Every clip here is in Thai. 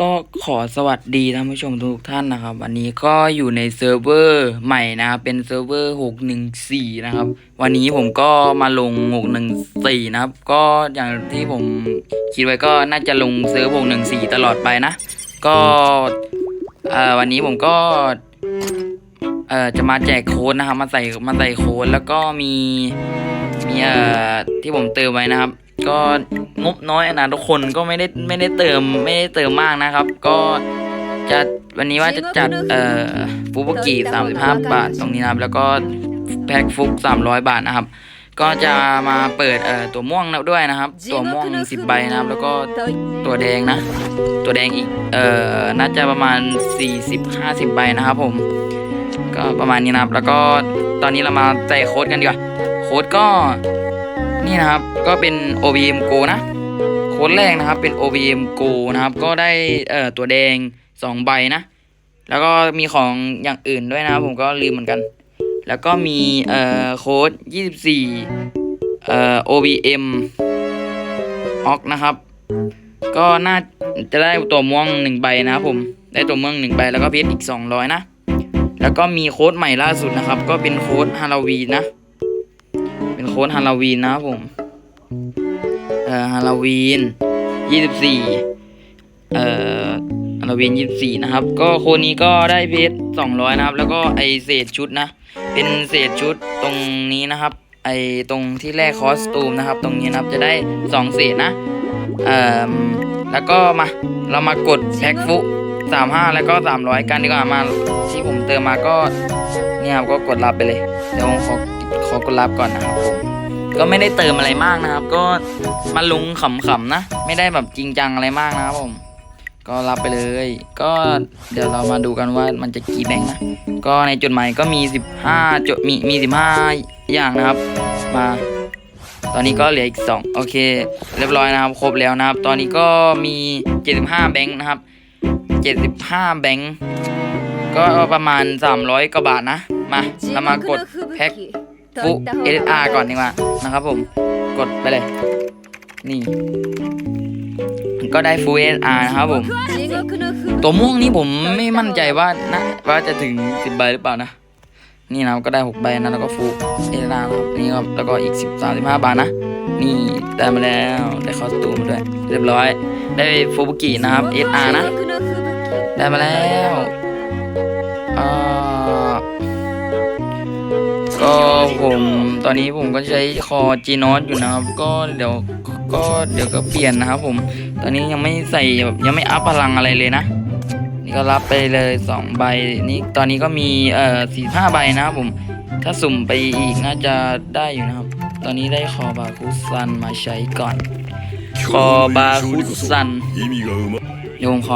ก็ขอสวัสดีท่านผู้ชมทุกท่านนะครับ วันนี้ก็อยู่ในเซิร์ฟเวอร์ใหม่นะครับเป็นเซิร์ฟเวอร์หกหนึ่งสี่นะครับ วันนี้ผมก็มาลงหกหนึ่งสี่นะครับ ก็อย่างที่ผมคิดไว้ก็น่าจะลงเซิร์ฟหกหนึ่งสี่ตลอดไปนะ ก็เออวันนี้ผมก็เออจะมาแจกโค้ดนะครับ มาใส่มาใส่โค้ดแล้วก็มีมีเออที่ผมเติมไว้นะครับ ก็งบน้อยนะทุกคนก็ไม่ได้ไม่ได้เติมไม่ได้เติมมากนะครับ ก็จะวันนี้ว่าจะจัดเอ่อฟูบุกิสามสิบห้าบาทตรงนี้นะครับ แล้วก็แพ็กฟุกสามร้อยบาทนะครับ ก็จะมาเปิดเอ่อตัวม่วงด้วยนะครับ ตัวม่วงสิบใบนะครับ แล้วก็ตัวแดงนะ ตัวแดงอีกเอ่อน่าจะประมาณสี่สิบห้าสิบใบนะครับผมก็ประมาณนี้นะครับ แล้วก็ตอนนี้เรามาใส่โค้ดกันดีกว่าโค้ดก็ นี่นะครับก็เป็น OBM Go นะโค้ดแรกนะครับเป็น OBM Go นะครับ ก็ได้เอ่อตัวแดง 2 ใบนะ แล้วก็มีของอย่างอื่นด้วยนะครับผมก็ลืมเหมือนกัน แล้วก็มีเอ่อโค้ด 24เอ่อ OBM o c นะครับ ก็น่าจะได้ตัวม่วงหนึ่งใบนะครับผมได้ตัวม่วงหนึ่งใบแล้วก็เพชรอีก 200 นะ แล้วก็มีโค้ดใหม่ล่าสุดนะครับ ก็เป็นโค้ดฮาโลวีนนะ โค้ดฮาโลวีนนะครับผม เอ่อฮาโลวีนยี่สิบสี่เอ่อฮาโลวีนยี่สิบสี่นะครับ ก็โค้ดนี้ก็ได้เพชรสองร้อยนะครับ แล้วก็ไอเศษชุดนะ เป็นเศษชุดตรงนี้นะครับ ไอตรงที่แรกคอสตูมนะครับ ตรงนี้นะครับจะได้สองเศษนะ เอ่อ แล้วก็มาเรามากดแพ็กฟุสามห้าแล้วก็สามร้อยกันดีกว่ามาที่ผมเติมมาก็เนี่ยครับก็กดรับไปเลย เดี๋ยวผมขอ ขอกดรับก่อนนะครับผมก็ไม่ได้เติมอะไรมากนะครับ ก็มาลุงขำๆนะ ไม่ได้แบบจริงจังอะไรมากนะครับผม ก็รับไปเลย ก็เดี๋ยวเรามาดูกันว่ามันจะกี่แบงค์นะก็ในจดหมายก็มี 15จดมีมี15 อย่างนะครับ มาตอนนี้ก็เหลืออีก 2 โอเค เรียบร้อยนะครับ ครบแล้วนะครับ ตอนนี้ก็มี 75 แบงค์นะครับ 75 แบงค์ก็ประมาณ 300กว่าบาทนะ มาเรามากดแพ็ค ฟุเอสอาร์ก่อนดีกว่านะครับผมกดไปเลย นี่ ก็ได้ฟูเอสอาร์นะครับผม ตัวม่วงนี่ผมไม่มั่นใจว่านะว่าจะถึงสิบใบหรือเปล่านะ นี่นะครับก็ได้หกใบนะแล้วก็ฟูเอสอาร์ครับนี่ครับแล้วก็อีกสิบสามสิบห้าบาทนะ นี่ได้มาแล้วได้คอสตูมมาด้วย เรียบร้อย ได้ฟูบุกินะครับเอสอาร์นะ ได้มาแล้วอ่า ก็ผมตอนนี้ผมก็ใช้คอจีนอสอยู่นะครับ ก็เดี๋ยวก็เดี๋ยวก็เปลี่ยนนะครับผม ตอนนี้ยังไม่ใส่แบบยังไม่อัพพลังอะไรเลยนะ นี่ก็รับไปเลย2ใบนี่ตอนนี้ก็มีเอ่อสี่ห้าใบนะครับผม ถ้าสุ่มไปอีกน่าจะได้อยู่นะครับ ตอนนี้ได้คอบาคุซันมาใช้ก่อน คอบาคุซันโยมค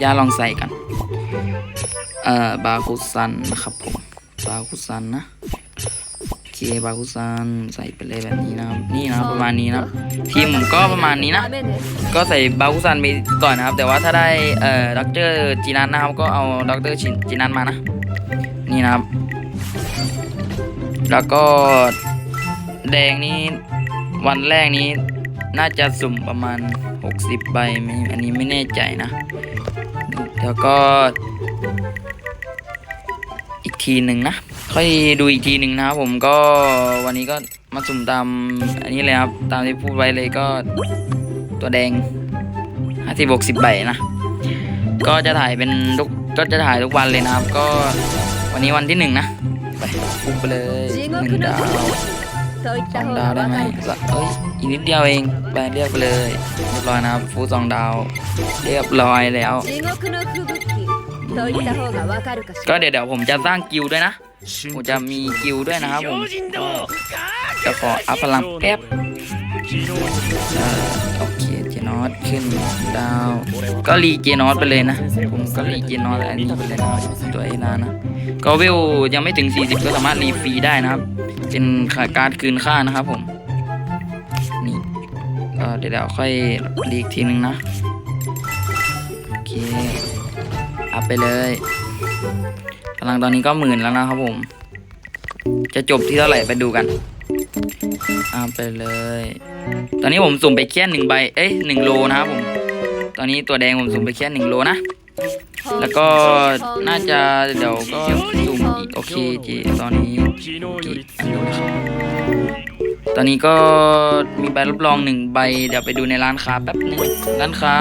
อย่าลองใส่กัน เอ่อบาคุซันนะครับผม บาคุซันนะโอเคบาคุซันใส่ไปเลยแบบนี้นะครับนี่นะครับประมาณนี้นะครับทีมผมก็ประมาณนี้นะ ก็ใส่บาคุซันไปก่อนนะครับ แต่ว่าถ้าได้เอ่อด็อกเตอร์จีนัทนะครับก็เอาด็อกเตอร์จีนัทมานะ นี่นะครับ แล้วก็แดงนี้วันแรกนี้น่าจะสุ่มประมาณ 60 ใบไม่อันนี้ไม่แน่ใจนะ แล้วก็ ทีหนึ่งนะ ค่อยดูอีกทีหนึ่งนะครับผมก็วันนี้ก็มาสุ่มตามอันนี้เลยครับ ตามที่พูดไว้เลยก็ตัวแดง50บวก10ใบนะ ก็จะถ่ายเป็นทุกก็จะถ่ายทุกวันเลยนะครับ ก็วันนี้วันที่หนึ่งนะ ไปปุ๊บไปเลยหนึ่งดาวสองดาวได้ไหมเอ้ยอีกนิดเดียวเองไปเรียกไปเลย เรียบร้อยนะครับ ฟูสองดาว เรียบร้อยแล้ว 地獄の吹雪と言った方がわかるかし ก็ ら เดี๋ยวเดี๋ยวผมจะสร้างกิลด์ด้วยนะ ผมจะมีกิลด์ด้วยนะครับผมก็จะขออัพพลังแป๊บเอ่อโอเคเจนอสขึ้นดาว ก็รีเจนอสไปเลยนะ ผมก็รีเจนอสอันนี้ไปเลยนะครับตัวเอนานะ ก็เวลยังไม่ถึง 40 ก็สามารถรีฟรีได้นะครับ เป็นการ์ดคืนค่านะครับผม นี่ ก็เดี๋ยวเดี๋ยวค่อยรีอีกทีนึงนะ โอเค อัพไปเลยพลังตอนนี้ก็หมื่นแล้วนะครับผม จะจบที่เท่าไหร่ไปดูกันอัพไปเลย ตอนนี้ผมสุ่มไปแค่หนึ่งใบ เอ้ยหนึ่งโลนะครับผม ตอนนี้ตัวแดงผมสุ่มไปแค่หนึ่งโลนะ แล้วก็น่าจะเดี๋ยวก็สุ่มอีกโอเคเจตอนนี้กี่อันดูนะครับตอนนี้ก็มีใบรับรองหนึ่งใบ เดี๋ยวไปดูในร้านค้าแป๊บนึงร้านค้า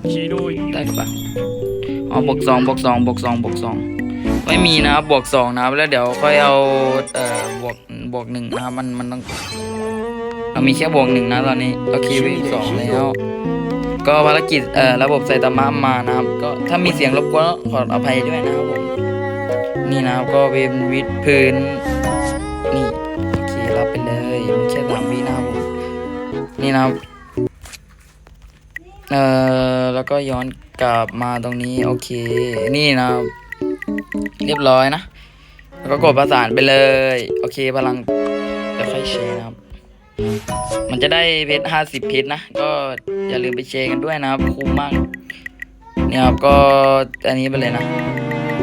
โอเคได้ปะอ๋อบวกสองบวกสองบวกสองบวกสองไม่มีนะครับบวกสองนะครับแล้วเดี๋ยวค่อยเอาเอ่อบวกบวกหนึ่งนะครับมันมันต้องเรามีแค่บวกหนึ่งนะตอนนี้โอเควิ่งสองแล้วก็ภารกิจเอ่อระบบไซตามะมานะครับ ก็ถ้ามีเสียงรบกวนก็ขออภัยด้วยนะครับผมนี่นะครับก็เป็นวิดพื้นนี่โอเครับไปเลยมันแค่สามวินะครับผมนี่นะครับ เอ่อแล้วก็ย้อนกลับมาตรงนี้โอเค นี่นะเรียบร้อยนะ แล้วก็กดประสานไปเลย โอเคพลังจะค่อยแชร์นะครับ มันจะได้เพชรห้าสิบเพชรนะ ก็อย่าลืมไปแชร์กันด้วยนะครับ คุ้มมาก เนี่ยครับก็อันนี้ไปเลยนะ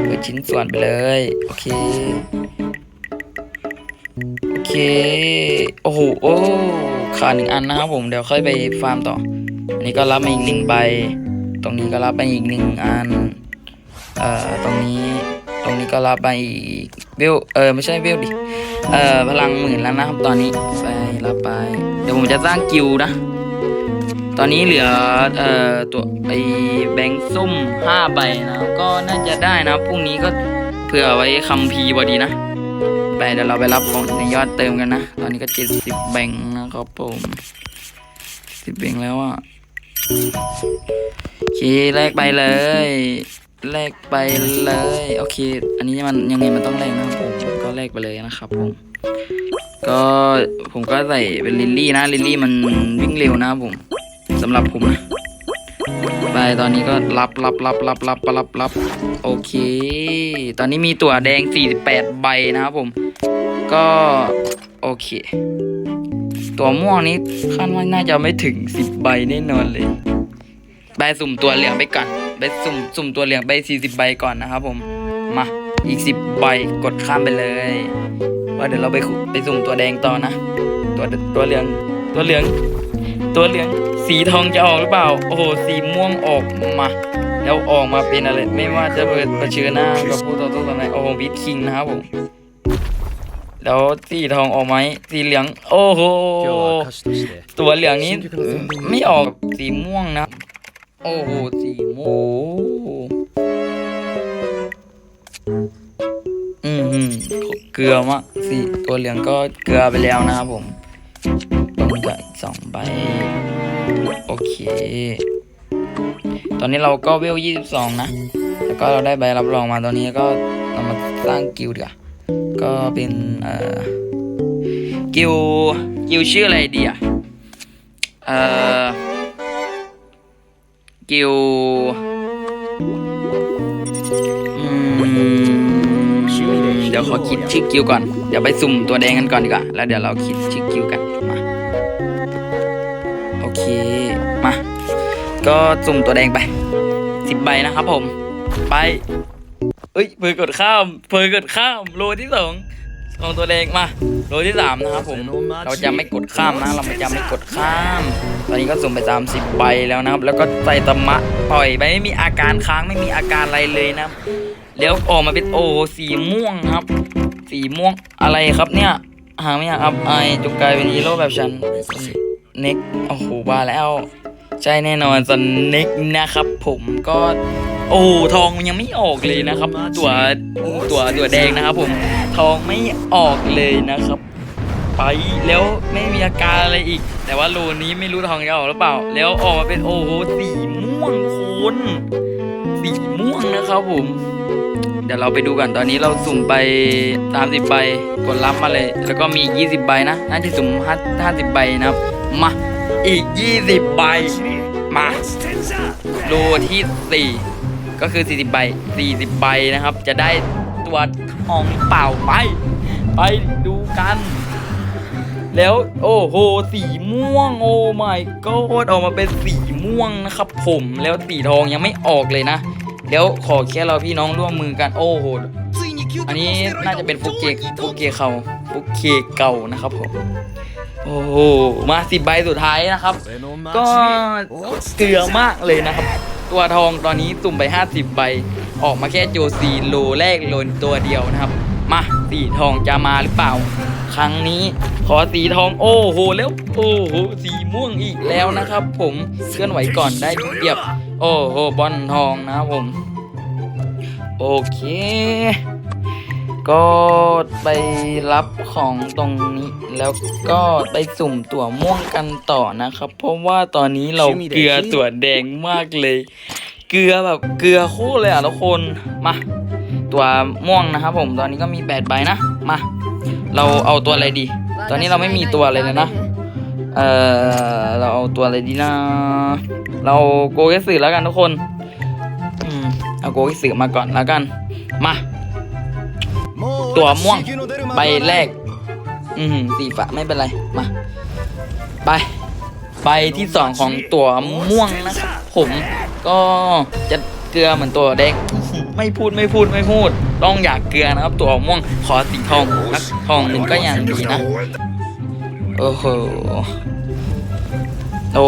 เปิดชิ้นส่วนไปเลย โอเค โอเค โอ้โหโอ้ขาดหนึ่งอันนะครับผมเดี๋ยวค่อยไปฟาร์มต่อ อันนี้ก็รับมาอีกหนึ่งใบ ตรงนี้ก็รับไปอีกหนึ่งอันเอ่อตรงนี้ตรงนี้ก็รับไปอีกเวลเออไม่ใช่เวลดิเอ่อพลังหมื่นแล้วนะครับตอนนี้ไปรับไป เดี๋ยวผมจะสร้างกิลด์นะ ตอนนี้เหลือเอ่อตัวไอ้แบงค์ส้มห้าใบนะก็น่าจะได้นะพรุ่งนี้ก็เผื่อไว้คัมภีพอดีนะ ไปเดี๋ยวเราไปรับของในยอดเติมกันนะ ตอนนี้ก็เจ็ดสิบแบงค์นะครับผมสิบแบงค์แล้วอะโอเคแลกไปเลยแลกไปเลยโอเค อันนี้มันยังไงมันต้องแลกนะครับผมก็แลกไปเลยนะครับผมก็ผมก็ใส่เป็นลิลลี่นะลิลลี่มันวิ่งเร็วนะผมสำหรับผมนะ ไปตอนนี้ก็รับรับรับรับรับรับรับโอเค ตอนนี้มีตั๋วแดง 48 ใบนะครับผม ก็ โอเค ตั๋วม่วงนี้คาดว่าน่าจะไม่ถึง 10 ใบแน่นอนเลยใบสุ่มตัวเหลืองไปก่อนใบสุ่มสุ่มตัวเหลืองไป 40 ใบก่อนนะครับผมมาอีก 10 ใบกดข้ามไปเลย ว่าเดี๋ยวเราไปขุไปสุ่มตัวแดงต่อนะ ตัวตัวเหลืองตัวเหลือง ตัวเหลือง สีทองจะออกหรือเปล่า โอ้โห สีม่วงออกมา แล้วออกมาเป็นอะไร ไม่ว่าจะเปิดประชิญหน้ากับผู้ต่อสู้ตอนไหนโอ้โหวิทคิงนะครับผม แล้วสีทองออกไหมสีเหลือง โอ้โห ตัวเหลืองนี้ไม่ออกสีม่วงนะ โอ้โห สีม่วงอืมอืมเกลือมะสีตัวเหลืองก็เกลือไปแล้วนะครับผมต้องจ่าสองใบ โอเค ตอนนี้เราก็เวลยี่สิบสองนะ แล้วก็เราได้ใบรับรองมาตอนนี้ก็เรามาสร้างกิลด์ดีกว่าก็เป็นเอ่อกิลกิลชื่ออะไรดีอะเอ่อกิลเดี๋ยวขอคิดชื่อกิลก่อน เดี๋ยวไปสุ่มตัวแดงกันก่อนดีกว่า แล้วเดี๋ยวเราคิดชื่อกิลกัน มา ก็สุ่มตัวแดงไปสิบใบนะครับผม ไปเอ้ยเพอกดข้ามเพอกดข้ามโลที่สองของตัวแดงมาโลที่สามนะครับผมเราจะไม่กดข้ามนะ เราจะไม่กดข้าม ตอนนี้ก็สุ่มไปตามสิบใบแล้วนะครับ แล้วก็ใส่ตะมะปล่อยไปไม่มีอาการค้างไม่มีอาการอะไรเลยนะแล้วออกมาเป็นโอ้สีม่วงครับ สีม่วงอะไรครับเนี่ยหาไม่อยากอับอายจงกลายเป็นฮีโร่แบบฉันเน็กโอ้โหบ้าแล้ว ใช่แน่นอนสเน็กนะครับผมก็โอ้ทองมันยังไม่ออกเลยนะครับ ตัวตัวตัวแดงนะครับผมทองไม่ออกเลยนะครับ ไปแล้วไม่มีอาการอะไรอีก แต่ว่าโลนี้ไม่รู้ทองจะออกหรือเปล่า แล้วออกมาเป็นโอ้โหสีม่วงโคนสีม่วงนะครับผมเดี๋ยวเราไปดูกันตอนนี้เราสุ่มไป30ใบกดรับมาเลย แล้วก็มีอีก20 ใบนะ น่าจะสุ่ม5 50ใบนะครับ มา อีก 20 ใบ มาโลที่ 4 ก็คือ 40 ใบ 40 ใบนะครับ จะได้ตัวทองเปล่าไป ไปดูกัน แล้วโอ้โห สีม่วง โอ้ my god ออกมาเป็นสีม่วงนะครับ ผมแล้วสีทองยังไม่ออกเลยนะแล้วขอแค่เราพี่น้องร่วมมือกัน โอ้โห อันนี้น่าจะเป็นฟุกเกฟุกเกเขาฟุกเกเก่านะครับผม โอ้โหมาสิบใบสุดท้ายนะครับ ก็เกลือมากเลยนะครับ ตัวทองตอนนี้สุ่มไป 50 ใบ ออกมาแค่โจซีโลแรกโลนตัวเดียวนะครับ มาสีทองจะมาหรือเปล่า ครั้งนี้ขอสีทองโอ้โหแล้วโอ้โหสีม่วงอีกแล้วนะครับ ผมเคลื่อนไหวก่อนได้เปรียบ โอ้โหบอลทองนะครับผม โอเค ก็ไปรับของตรงนี้ แล้วก็ไปสุ่มตัวม่วงกันต่อนะครับ เพราะว่าตอนนี้เราเกลือตัวแดงมากเลย เกลือแบบเกลือโคตรเลยอะทุกคนมาตัวม่วงนะครับ ผมตอนนี้ก็มี8ใบนะมาเราเอาตัวอะไรดี ตอนนี้เราไม่มีตัวอะไรเลยนะเออเราเอาตัวอะไรดีนะ เราโกเกสึแล้วกันทุกคน อืม เอาโกเกสึมาก่อนแล้วกัน มา ตัวม่วงใบแรก อืมสีฟ้าไม่เป็นไร มา ไป ใบที่สองของตัวม่วงนะครับผมก็จะเกลือเหมือนตัวแดงไม่พูดไม่พูดไม่พูด ต้องอยากเกลือนะครับ ตัวม่วงขอสีทองสักทองหนึ่งก็ยังดีนะโอ้โหโอ้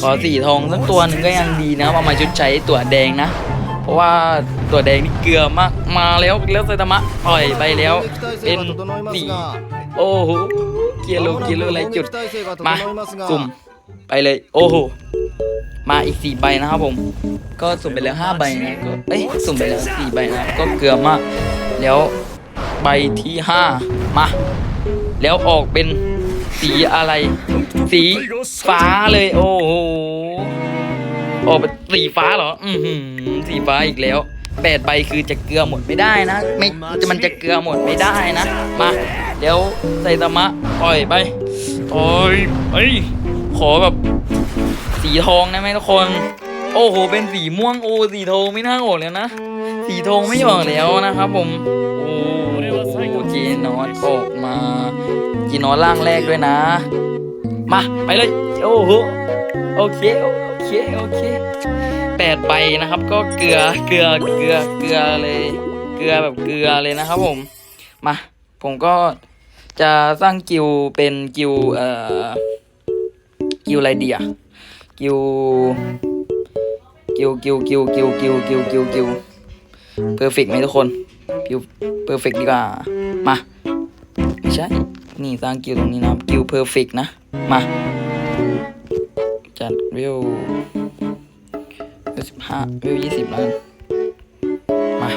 ขอสีทองสักตัวหนึ่งก็ยังดีนะเอามาชดใช้ตัวแดงนะ ราะว่าตัวแดงนี่เกลือมากมาแล้วแล้วไซตามะปล่อยไปแล้ว เป็นสีโอ้โหเกียร์โลเกียร์โลอะไรจุดมาสุ่มไปเลย โอ้โหมาอีกสี่ใบนะครับผม ก็สุ่มไปแล้วห้าใบนะก็เอ้ยสุ่มไปแล้วสี่ใบนะก็เกลือมาก แล้วใบที่ห้ามาแล้วออกเป็นสีอะไร สีฟ้าเลย โอ้โห ออกเป็นสีฟ้าเหรอ อือหือสีฟ้าอีกแล้วแปดใบคือจะเกลือหมดไม่ได้นะ ไม่จะมันจะเกลือหมดไม่ได้นะ มา เดี๋ยวไซตามะปล่อยไปปล่อยไปขอแบบสีทองได้ไหมทุกคน โอ้โห เป็นสีม่วงโอ้สีทองไม่น่าออกแล้วนะ สีทองไม่ออกแล้วนะครับผม โอ้โหเจนอตออกมาจีนอตร่างแรกด้วยนะ มา ไปเลย โอ้โห โอเค เคโอเคแปดใบนะครับก็เกลือเกลือเกลือเกลือเลยเกลือแบบเกลือเลยนะครับผมมาผมก็จะสร้างกิวเป็นกิวเอ่อกิวอะไรดีอะกิวกิวกิวกิวกิวกิวกิวกิวกิวเพอร์เฟกไหมทุกคนกิวเพอร์เฟกดีกว่ามาไม่ใช่นี่สร้างกิวตรงนี้นะคิวเพอร์เฟกนะมา จัดเวลเวสิบห้าเวยี่สิบแล้วกันมา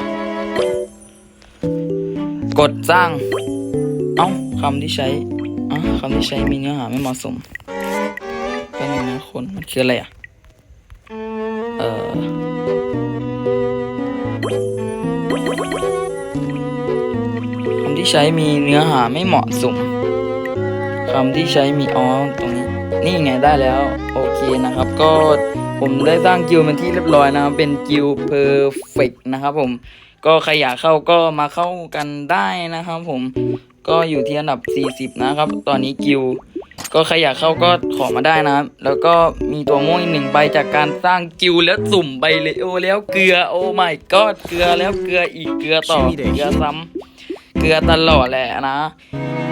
กดสร้าง เอ้าคำที่ใช้อะคำที่ใช้มีเนื้อหาไม่เหมาะสมเป็นไงนะคนมันคืออะไรอะ เออคำที่ใช้มีเนื้อหาไม่เหมาะสมคำที่ใช้มีอ๋อตรงนี้ นี่ไงได้แล้ว โอเค นะครับ ก็ผมได้สร้างกิลด์เป็นที่เรียบร้อยนะครับ เป็นกิลเพอร์เฟกนะครับผมก็ใครอยากเข้าก็มาเข้ากันได้นะครับ ผมก็อยู่ที่อันดับ 40 นะครับ ตอนนี้กิลด์ก็ใครอยากเข้าก็ขอมาได้นะครับ แล้วก็มีตัวม่วงอีกหนึ่งใบจากการสร้างกิลด์แล้วสุ่มใบเลยโอแล้วเกลือโอ้ไม่ก็เกลือแล้วเกลืออีกเกลือต่อเกลือซ้ำ เกลือตลอดแหละนะ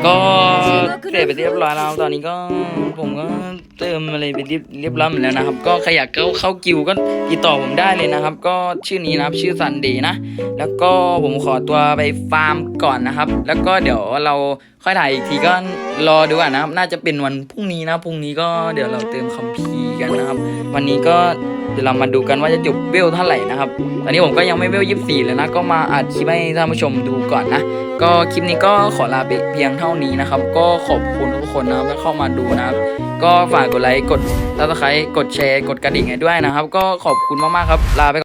ก็เสร็จไปเรียบร้อยแล้วตอนนี้ก็ผมก็เติมอะไรไปเรียบร้อยหมดแล้วนะครับ ก็ใครอยากเข้าเข้ากิวก็ติดต่อผมได้เลยนะครับ ก็ชื่อนี้นะครับชื่อซันเดย์นะ แล้วก็ผมขอตัวไปฟาร์มก่อนนะครับ แล้วก็เดี๋ยวเราค่อยถ่ายอีกทีก็รอดูก่อนนะครับ น่าจะเป็นวันพรุ่งนี้นะพรุ่งนี้ก็เดี๋ยวเราเติมคัมภีร์กันนะครับ วันนี้ก็ เดี๋ยวเรามาดูกันว่าจะจบเวลเท่าไหร่นะครับ ตอนนี้ผมก็ยังไม่เวลยี่สิบสี่เลยนะ ก็มาอัดคลิปให้ท่านผู้ชมดูก่อนนะ ก็คลิปนี้ก็ขอลาไปเพียงเท่านี้นะครับ ก็ขอบคุณทุกคนนะครับที่เข้ามาดูนะครับ ก็ฝากกดไลค์ กดซับสไครต์กดแชร์ กดกระดิ่งให้ด้วยนะครับ ก็ขอบคุณมากๆครับ ลาไปก่อน